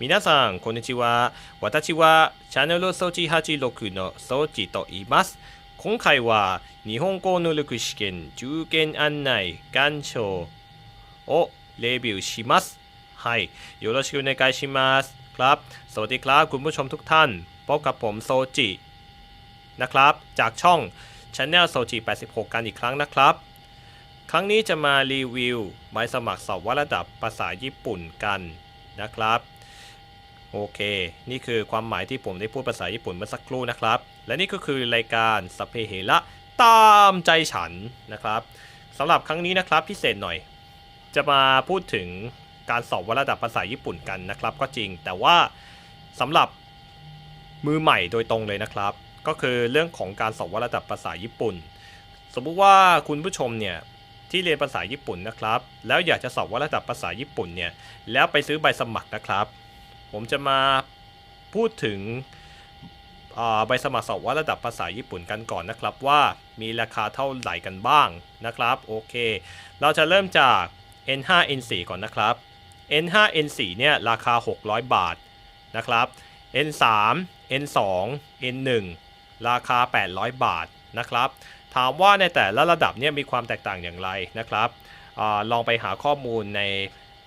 皆さん、こんにちは。私はチャンネル装置86の装置と言います。今回は日本語能力試験受験案内願書をレビューします。はい。よろしくお願いします。ครับ สวัสดีครับคุณผู้ชมทุกท่าน พบกับผมโซจินะครับ จากช่อง Channel โซจิ86 กันอีกครั้งนะครับ ครั้งนี้จะมารีวิวใบสมัครสอบวัดระดับภาษาญี่ปุ่นกันนะครับ โอเค นี่คือความหมายที่ผมได้พูดภาษาญี่ปุ่นเมื่อสักครู่นะครับ และนี่ก็คือรายการสเพเหระตามใจฉันนะครับสำหรับครั้งนี้นะครับพิเศษหน่อย จะมาพูดถึงการสอบวัดระดับภาษาญี่ปุ่นกันนะครับ ก็จริงแต่ว่าสำหรับมือใหม่โดยตรงเลยนะครับ ก็คือเรื่องของการสอบวัดระดับภาษาญี่ปุ่น สมมุติว่าคุณผู้ชมเนี่ยที่เรียนภาษาญี่ปุ่นนะครับ แล้วอยากจะสอบวัดระดับภาษาญี่ปุ่นเนี่ยแล้วไปซื้อใบสมัครนะครับ ผมจะมาพูดถึงใบสมัครสอบวัดระดับภาษาญี่ปุ่นกันก่อนนะครับว่ามีราคาเท่าไหร่กันบ้างนะครับโอเค เราจะเริ่มจาก N5 N4 ก่อนนะครับ N5 N4 เนี่ยราคา 600 บาทนะครับ N3 N2 N1 ราคา 800 บาทนะครับ ถามว่าในแต่ละระดับเนี่ยมีความแตกต่างอย่างไรนะครับอลองไปหาข้อมูลใน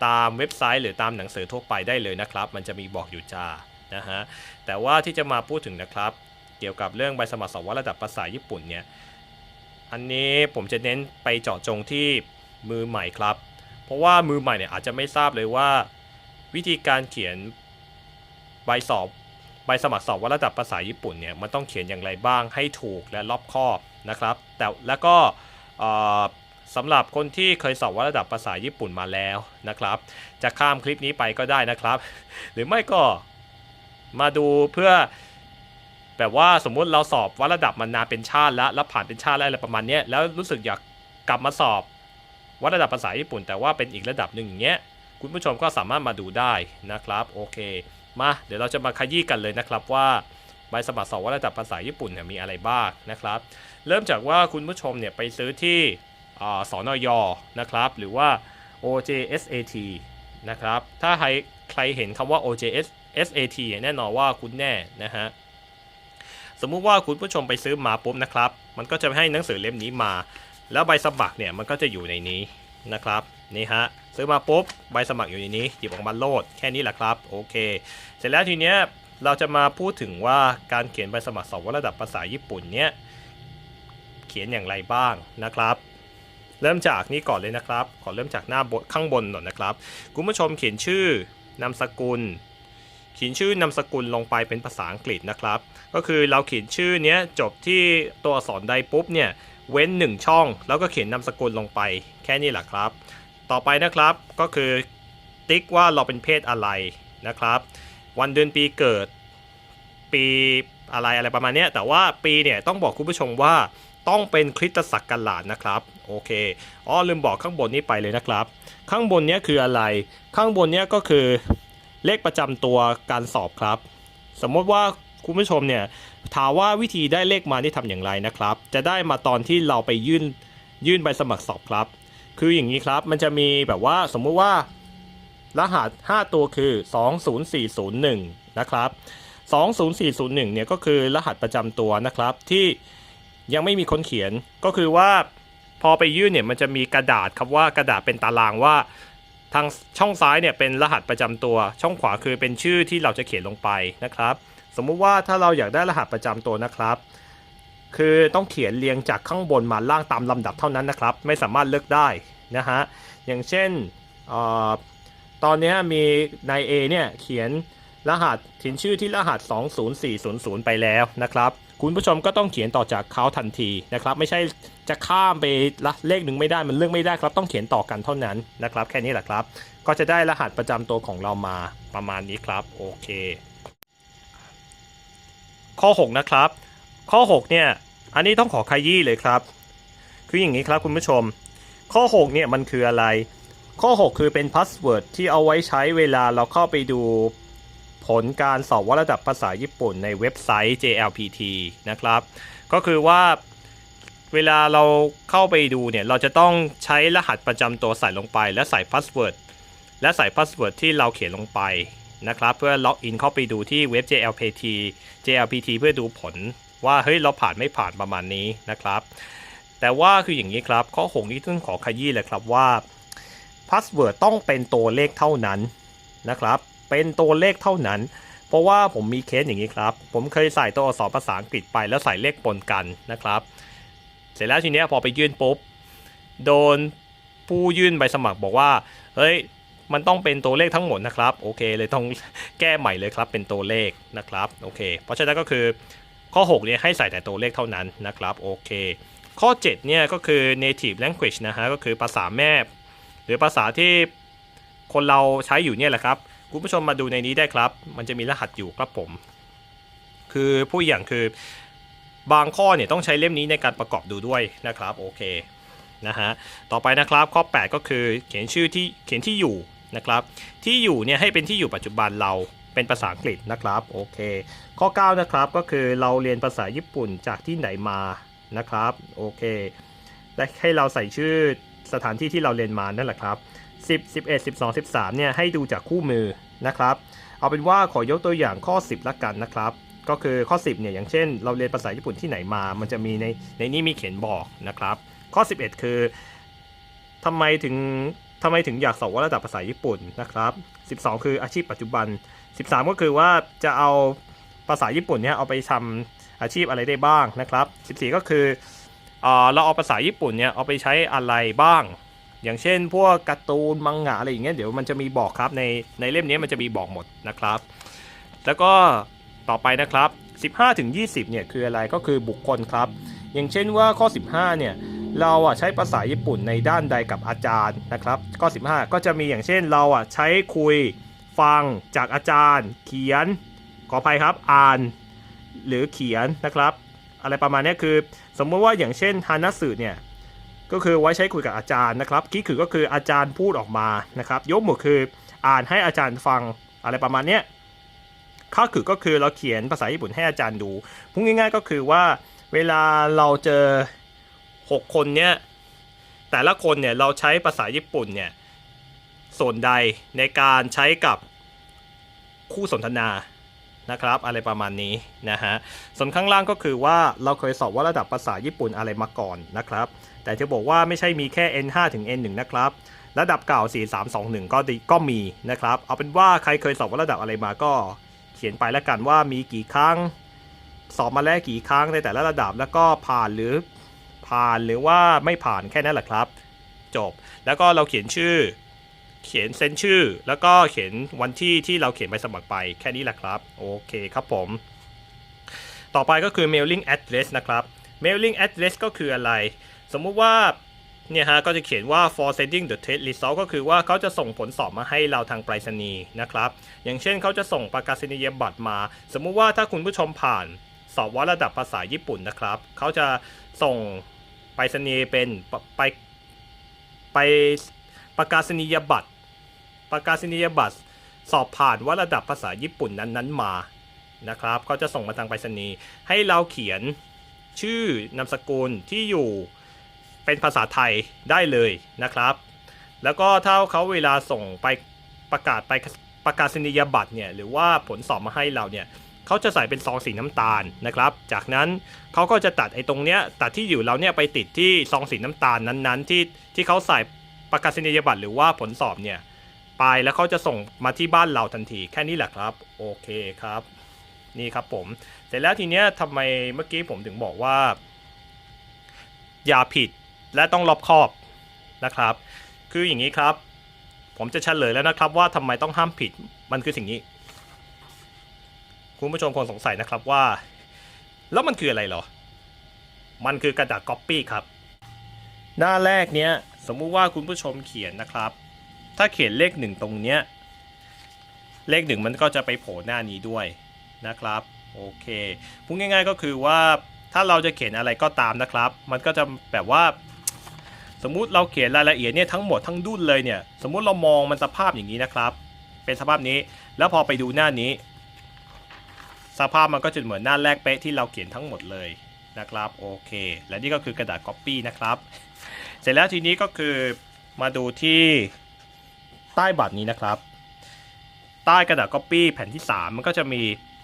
ตามเว็บไซต์ หรือตามหนังสือทั่วไปได้เลยนะครับ มันจะมีบอกอยู่จ้านะฮะแต่ว่าที่จะมาพูดถึงนะครับ เกี่ยวกับเรื่องใบสมัครสอบวัดระดับภาษาญี่ปุ่นเนี่ยอันนี้ผมจะเน้นไปเจาะจงที่มือใหม่ครับ เพราะว่ามือใหม่เนี่ยอาจจะไม่ทราบเลยว่า วิธีการเขียนใบสอบใบสมัครสอบวัดระดับภาษาญี่ปุ่นเนี่ยมันต้องเขียนอย่างไรบ้างให้ถูกและรอบคอบนะครับ แต่แล้วก็ สำหรับคนที่เคยสอบวัดระดับภาษาญี่ปุ่นมาแล้วนะครับ จะข้ามคลิปนี้ไปก็ได้นะครับ หรือไม่ก็มาดูเพื่อแบบว่าสมมุติเราสอบวัดระดับมานานเป็นชาติแล้วแล้วผ่านเป็นชาติแล้วอะไรประมาณนี้แล้วรู้สึกอยากกลับมาสอบวัดระดับภาษาญี่ปุ่น แต่ว่าเป็นอีกระดับหนึ่งอย่างเงี้ยคุณผู้ชมก็สามารถมาดูได้นะครับโอเค มาเดี๋ยวเราจะมาขยี้กันเลยนะครับว่าใบสมัครสอบวัดระดับภาษาญี่ปุ่นเนี่ยมีอะไรบ้างนะครับ เริ่มจากว่าคุณผู้ชมเนี่ยไปซื้อที่ สอนอยนะครับ หรือว่า OJSAT นะครับ ถ้าใครใครเห็นคำว่า OJSAT แน่นอนว่าคุณแน่นะฮะ สมมุติว่าคุณผู้ชมไปซื้อมาปุ๊บนะครับ มันก็จะให้หนังสือเล่มนี้มา แล้วใบสมัครเนี่ยมันก็จะอยู่ในนี้นะครับนี่ฮะซื้อมาปุ๊บใบสมัครอยู่ในนี้หยิบออกมาโหลดแค่นี้แหละครับโอเค เสร็จแล้วทีเนี้ยเราจะมาพูดถึงว่าการเขียนใบสมัครสอบวัดระดับภาษาญี่ปุ่นเนี่ยเขียนอย่างไรบ้างนะครับ เริ่มจากนี่ก่อนเลยนะครับ ขอเริ่มจากหน้าบนข้างบนก่อนนะครับ คุณผู้ชมเขียนชื่อนามสกุล เขียนชื่อนามสกุลลงไปเป็นภาษาอังกฤษนะครับ ก็คือเราเขียนชื่อเนี้ยจบที่ตัวอักษรใดปุ๊บเนี่ยเว้นหนึ่งช่อง แล้วก็เขียนนามสกุลลงไป แค่นี้แหละครับ ต่อไปนะครับก็คือติ๊กว่าเราเป็นเพศอะไรนะครับ วันเดือนปีเกิด ปีอะไรอะไรประมาณนี้แต่ว่าปีเนี่ยต้องบอกคุณผู้ชมว่าต้องเป็นคริสตศักราชนะครับ โอเคอ๋อลืมบอกข้างบนนี้ไปเลยนะครับ ข้างบนนี้คืออะไร ข้างบนนี้ก็คือเลขประจำตัวการสอบครับ สมมติว่าคุณผู้ชมเนี่ยถามว่าวิธีได้เลขมาที่ทำอย่างไรนะครับ จะได้มาตอนที่เราไปยื่นยื่นใบสมัครสอบครับ คืออย่างนี้ครับมันจะมีแบบว่าสมมุติว่า รหัส 5 ตัวคือ 20401 นะครับ 20401 เนี่ยก็คือรหัสประจำตัวนะครับที่ยังไม่มีคนเขียนก็คือว่า พอไปยื่นเนี่ยมันจะมีกระดาษครับว่ากระดาษเป็นตารางว่า ทางช่องซ้ายเนี่ยเป็นรหัสประจำตัว ช่องขวาคือเป็นชื่อที่เราจะเขียนลงไปนะครับ สมมุติว่าถ้าเราอยากได้รหัสประจำตัวนะครับ คือต้องเขียนเรียงจากข้างบนมาล่างตามลำดับเท่านั้นนะครับ ไม่สามารถเลือกได้นะฮะอย่างเช่นออตอนนี้มีนาย A เนี่ยเขียนรหัสเขียนชื่อที่รหัส 20400 ไปแล้วนะครับ คุณผู้ชมก็ต้องเขียนต่อจากเขาทันทีนะครับ ไม่ใช่จะข้ามไปละเลขหนึ่งไม่ได้มันเลือกไม่ได้ครับ ต้องเขียนต่อกันเท่านั้นนะครับ แค่นี้แหละครับ ก็จะได้รหัสประจำตัวของเรามาประมาณนี้ครับโอเค ข้อ 6 นะครับ ข้อ 6 เนี่ย อันนี้ต้องขอขยี้เลยครับ คืออย่างนี้ครับคุณผู้ชม ข้อ 6 เนี่ยมันคืออะไร ข้อ 6 คือเป็นพาสเวิร์ดที่เอาไว้ใช้เวลาเราเข้าไปดู ผลการสอบวัดระดับภาษาญี่ปุ่นในเว็บไซต์ JLPT นะครับ ก็คือว่าเวลาเราเข้าไปดูเนี่ย เราจะต้องใช้รหัสประจำตัวใส่ลงไป และใส่พาสเวิร์ดและใส่พาสเวิร์ดที่เราเขียนลงไปนะครับ เพื่อล็อกอินเข้าไปดูที่เว็บ JLPT JLPT เพื่อดูผลว่าเฮ้ยเราผ่านไม่ผ่านประมาณนี้นะครับ แต่ว่าคืออย่างนี้ครับข้อหกนี้ต้องขอขยี้เลยครับว่าพาสเวิร์ดต้องเป็นตัวเลขเท่านั้นนะครับ เป็นตัวเลขเท่านั้น เพราะว่าผมมีเคสอย่างนี้ครับ ผมเคยใส่ตัวอักษรภาษาอังกฤษไปแล้วใส่เลขปนกันนะครับ เสร็จแล้วทีเนี้ยพอไปยื่นปุ๊บโดนผู้ยื่นใบสมัครบอกว่าเฮ้ยมันต้องเป็นตัวเลขทั้งหมดนะครับโอเคเลยต้องแก้ใหม่เลยครับเป็นตัวเลขนะครับโอเค เพราะฉะนั้นก็คือข้อ6เนี่ยให้ใส่แต่ตัวเลขเท่านั้นนะครับโอเค ข้อ7เนี่ยก็คือ native language นะฮะก็คือภาษาแม่ หรือภาษาที่คนเราใช้อยู่เนี่ยแหละครับ คุณผู้ชมมาดูในนี้ได้ครับ มันจะมีรหัสอยู่ครับผม คือผู้อย่างคือบางข้อเนี่ยต้องใช้เล่มนี้ในการประกอบดูด้วยนะครับโอเคนะฮะต่อไปนะครับข้อ 8 ก็คือเขียนชื่อที่เขียนที่อยู่นะครับที่อยู่เนี่ยให้เป็นที่อยู่ปัจจุบันเราเป็นภาษาอังกฤษนะครับโอเค ข้อ 9 นะครับก็คือเราเรียนภาษาญี่ปุ่นจากที่ไหนมานะครับโอเคและให้เราใส่ชื่อสถานที่ที่เราเรียนมานั่นแหละครับ 10 11 12 13เนี่ยให้ดูจากคู่มือนะครับ เอาเป็นว่าขอยกตัวอย่างข้อ 10ละกันนะครับ ก็คือข้อ 10เนี่ยอย่างเช่น เราเรียนภาษาญี่ปุ่นที่ไหนมา มันจะมีในในนี้มีเขียนบอกนะครับ ข้อ 11 คือทำไมถึงทำไมถึงอยากสอบว่าระดับภาษาญี่ปุ่นนะครับ 12 คืออาชีพปัจจุบัน 13 ก็คือว่าจะเอาภาษาญี่ปุ่นเนี่ยเอาไปทำอาชีพอะไรได้บ้างนะครับ 14 ก็คือเอเราเอาภาษาญี่ปุ่นเนี่ยเอาไปใช้อะไรบ้าง อย่างเช่น พวกการ์ตูนมังงะอะไรอย่างเงี้ยเดี๋ยวมันจะมีบอกครับในในเล่มนี้มันจะมีบอกหมดนะครับ แล้วก็ต่อไปนะครับ 15ถึง20เนี่ยคืออะไรก็คือบุคคลครับ อย่างเช่นว่าข้อ 15เนี่ยเราอะใช้ภาษาญี่ปุ่นในด้านใดกับอาจารย์นะครับ ข้อ 15 ก็จะมีอย่างเช่นเราอะใช้คุยฟังจากอาจารย์ เขียนขออภัยครับอ่านหรือเขียนนะครับ อะไรประมาณนี้คือ สมมติว่าอย่างเช่นฮานัสึเนี่ย ก็คือไว้ใช้คุยกับอาจารย์นะครับคิคือก็คืออาจารย์พูดออกมานะครับยกหมือคืออ่านให้อาจารย์ฟังอะไรประมาณเนี้ยข้าคือก็คือเราเขียนภาษาญี่ปุ่นให้อาจารย์ดูพูดง่ายๆก็คือว่าเวลาเราเจอ 6 คนเนี้ยแต่ละคนเนี่ยเราใช้ภาษาญี่ปุ่นเนี่ยส่วนใดในการใช้กับคู่สนทนานะครับ อะไรประมาณนี้นะฮะส่วนข้างล่างก็คือว่าเราเคยสอบว่าระดับภาษาญี่ปุ่นอะไรมาก่อนนะครับ แต่จะบอกว่าไม่ใช่มีแค่ N5 ถึง N1 นะครับระดับเก่า 4321 ก็ก็มีนะครับ เอาเป็นว่าใครเคยสอบว่าระดับอะไรมาก็เขียนไปแล้วกันว่ามีกี่ครั้ง สอบมาแล้วกี่ครั้งในแต่ละระดับแล้วก็ผ่านหรือผ่านหรือว่าไม่ผ่านแค่นั้นแหละครับ จบแล้วก็เราเขียนชื่อ เขียนเซ็นชื่อ แล้วก็เขียนวันที่ที่เราเขียนใบสมัครไปแค่นี้แหละครับ โอเคครับผม ต่อไปก็คือ mailing address นะครับ mailing address ก็คืออะไร สมมุติว่าเนี่ยฮะก็จะเขียนว่า for sending the test result ก็คือว่าเขาจะส่งผลสอบมาให้เราทางไปรษณีย์นะครับ อย่างเช่นเขาจะส่งประกาศนียบัตรมา สมมุติว่าถ้าคุณผู้ชมผ่านสอบวัดระดับภาษาญี่ปุ่นนะครับ เขาจะส่งไปรษณีย์เป็นไปไปประกาศนียบัตร ประกาศนียบัตร สอบผ่านว่าระดับภาษาญี่ปุ่นนั้นๆมานะครับเขาจะส่งมาทางไปรษณีย์ให้เราเขียนชื่อนามสกุลที่อยู่ เป็นภาษาไทยได้เลยนะครับ แล้วก็ถ้าเขาเวลาส่งไปประกาศไปประกาศนียบัตรเนี่ยหรือว่าผลสอบมาให้เราเนี่ยเขาจะใส่เป็นซองสีน้ำตาลนะครับ จากนั้นเขาก็จะตัดไอ้ตรงเนี้ยตัดที่อยู่เราเนี่ยไปติดที่ซองสีน้ำตาลนั้นๆ ที่ที่เขาใส่ประกาศนียบัตรหรือว่าผลสอบเนี่ยไปแล้วเขาจะส่งมาที่บ้านเราทันทีแค่นี้แหละครับโอเคครับนี่ครับผม เสร็จแล้วทีเนี้ยทำไมเมื่อกี้ผมถึงบอกว่า อย่าผิด และต้องรอบคอบนะครับ คืออย่างนี้ครับ ผมจะเฉลยแล้วนะครับว่าทำไมต้องห้ามผิดมันคือสิ่งนี้ คุณผู้ชมคงสงสัยนะครับว่า แล้วมันคืออะไรหรอ มันคือกระดาษก๊อปปี้ครับ หน้าแรกเนี้ยสมมุติว่าคุณผู้ชมเขียนนะครับ ถ้าเขียนเลขหนึ่งตรงเนี้ยเลขหนึ่งมันก็จะไปโผล่หน้านี้ด้วยนะครับโอเคพูดง่าย ๆก็คือว่าถ้าเราจะเขียนอะไรก็ตามนะครับ มันก็จะแบบว่า สมมุติเราเขียนรายละเอียดเนี่ยทั้งหมดทั้งดุนเลยเนี่ย สมมุติเรามองมันสภาพอย่างนี้นะครับ เป็นสภาพนี้ แล้วพอไปดูหน้านี้ สภาพมันก็จะเหมือนหน้าแรกเป๊ะที่เราเขียนทั้งหมดเลยนะครับ โอเค และนี่ก็คือกระดาษก๊อปปี้นะครับ เสร็จแล้วทีนี้ก็คือมาดูที่ใต้บัตรนี้นะครับ ใต้กระดาษก๊อปปี้แผ่นที่ 3 มันก็จะมี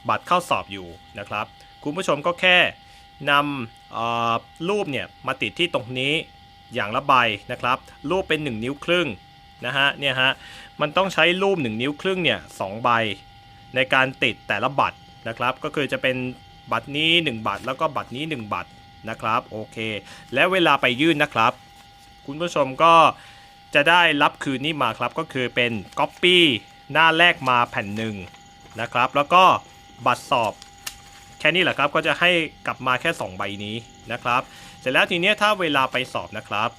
บัตรเข้าสอบอยู่นะครับ คุณผู้ชมก็แค่นำรูปเนี่ยมาติดที่ตรงนี้ อย่างละใบนะครับรูปเป็น 1 นิ้วครึ่งนะฮะเนี่ยฮะมันต้องใช้รูป 1 นิ้วครึ่งเนี่ยสองใบ ในการติดแต่ละบัตรนะครับ ก็คือจะเป็นบัตรนี้ 1 บัตรแล้วก็บัตรนี้ 1 บัตรนะครับโอเค และเวลาไปยื่นนะครับ คุณผู้ชมก็จะได้รับคืนนี้มาครับก็คือเป็น Copy หน้าแรกมาแผ่นหนึ่งนะครับ แล้วก็บัตรสอบแค่นี้แหละครับก็จะให้กลับมาแค่ 2 ใบนี้นะครับ ร็จแล้วทีเนี้ยถ้าเวลาไปสอบนะครับ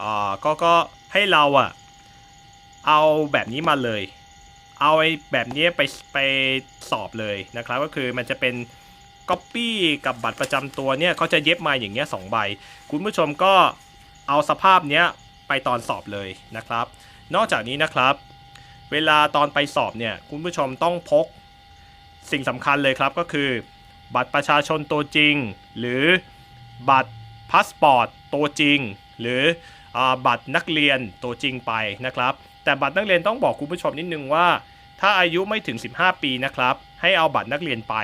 อ่าก็ก็ให้เราอะเอาแบบนี้มาเลย เอาไอ้แบบนี้ไปไปสอบเลยนะครับ ก็คือมันจะเป็นก๊อปปี้กับบัตรประจำตัวเนี่ยเขาจะเย็บมาอย่างเงี้ยสองใบ คุณผู้ชมก็เอาสภาพเนี้ยไปตอนสอบเลยนะครับ นอกจากนี้นะครับ เวลาตอนไปสอบเนี่ยคุณผู้ชมต้องพกสิ่งสำคัญเลยครับก็คือ บัตรประชาชนตัวจริง หรือบัตร พาสปอร์ตตัวจริง หรืออบัตรนักเรียนตัวจริงไปนะครับ แต่บัตรนักเรียนต้องบอกคุณผู้ชมนิดนึงว่า ถ้าอายุไม่ถึง 15 ปีนะครับ ให้เอาบัตรนักเรียนไป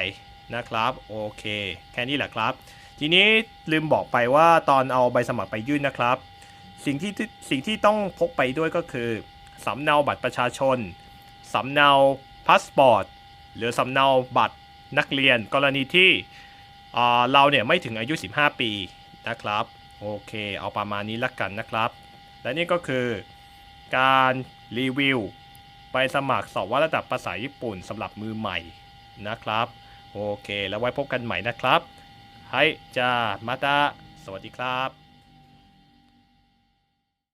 นะครับโอเค แค่นี้แหละครับ ทีนี้ลืมบอกไปว่าตอนเอาใบสมัครไปยื่นนะครับ สิ่งที่สิ่งที่ต้องพกไปด้วยก็คือสำเนาบัตรประชาชนสำเนาพาสปอร์ตหรือสำเนาบัตรนักเรียนกรณีที่เราเนี่ยไม่ถึงอายุ 15 ปี นะครับ โอเค เอาประมาณนี้ละกันนะครับ และนี่ก็คือ การรีวิวไปสมัครสอบวัดระดับภาษาญี่ปุ่นสำหรับมือใหม่นะครับ โอเค แล้วไว้พบกันใหม่นะครับ ให้จ้ามาตาสวัสดีครับ